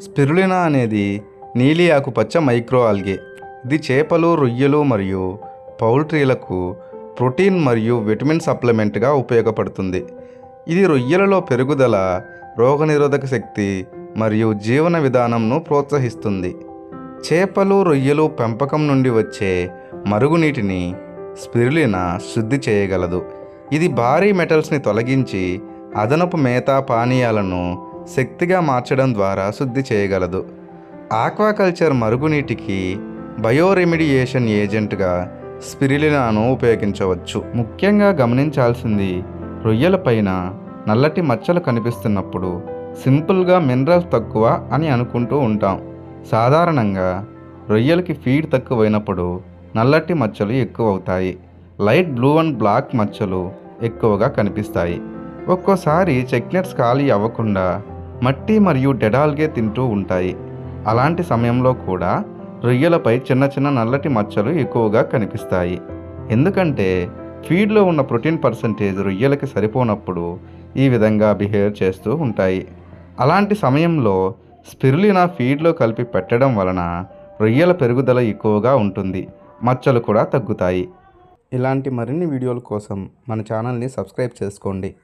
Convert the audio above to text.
Spirulina అనేది నీలి ఆకుపచ్చ మైక్రో ఆల్గే ఇది చేపలు రొయ్యలు మరియు పౌల్ట్రీలకు ప్రోటీన్ మరియు విటమిన్ సప్లిమెంట్గా ఉపయోగపడుతుంది. ఇది రొయ్యలలో పెరుగుదల రోగనిరోధక శక్తి మరియు జీవన విధానంను ప్రోత్సహిస్తుంది. చేపలు రొయ్యలు పెంపకం నుండి వచ్చే మరుగునీటిని స్పిరులిన శుద్ధి చేయగలదు. ఇది భారీ మెటల్స్ని తొలగించి అదనపు మేత పానీయాలను శక్తిగా మార్చడం ద్వారా శుద్ధి చేయగలదు. ఆక్వాకల్చర్ మరుగునీటికి బయోరెమిడియేషన్ ఏజెంట్గా స్పిరిలినాను ఉపయోగించవచ్చు. ముఖ్యంగా గమనించాల్సింది రొయ్యల పైన నల్లటి మచ్చలు కనిపిస్తున్నప్పుడు సింపుల్గా మినరల్స్ తక్కువ అని అనుకుంటూ ఉంటాం. సాధారణంగా రొయ్యలకి ఫీడ్ తక్కువైనప్పుడు నల్లటి మచ్చలు ఎక్కువ అవుతాయి లైట్ బ్లూ అండ్ బ్లాక్ మచ్చలు ఎక్కువగా కనిపిస్తాయి. ఒక్కోసారి చెక్నెట్స్ ఖాళీ అవ్వకుండా మట్టి మరియు డెడాల్గే తింటూ ఉంటాయి. అలాంటి సమయంలో కూడా రొయ్యలపై చిన్న చిన్న నల్లటి మచ్చలు ఎక్కువగా కనిపిస్తాయి. ఎందుకంటే ఫీడ్లో ఉన్న ప్రోటీన్ పర్సంటేజ్ రొయ్యలకి సరిపోనప్పుడు ఈ విధంగా బిహేవ్ చేస్తూ ఉంటాయి. అలాంటి సమయంలో స్పిరులినా ఫీడ్లో కలిపి పెట్టడం వలన రొయ్యల పెరుగుదల ఎక్కువగా ఉంటుంది. మచ్చలు కూడా తగ్గుతాయి. ఇలాంటి మరిన్ని వీడియోల కోసం మన ఛానల్ని సబ్స్క్రైబ్ చేసుకోండి.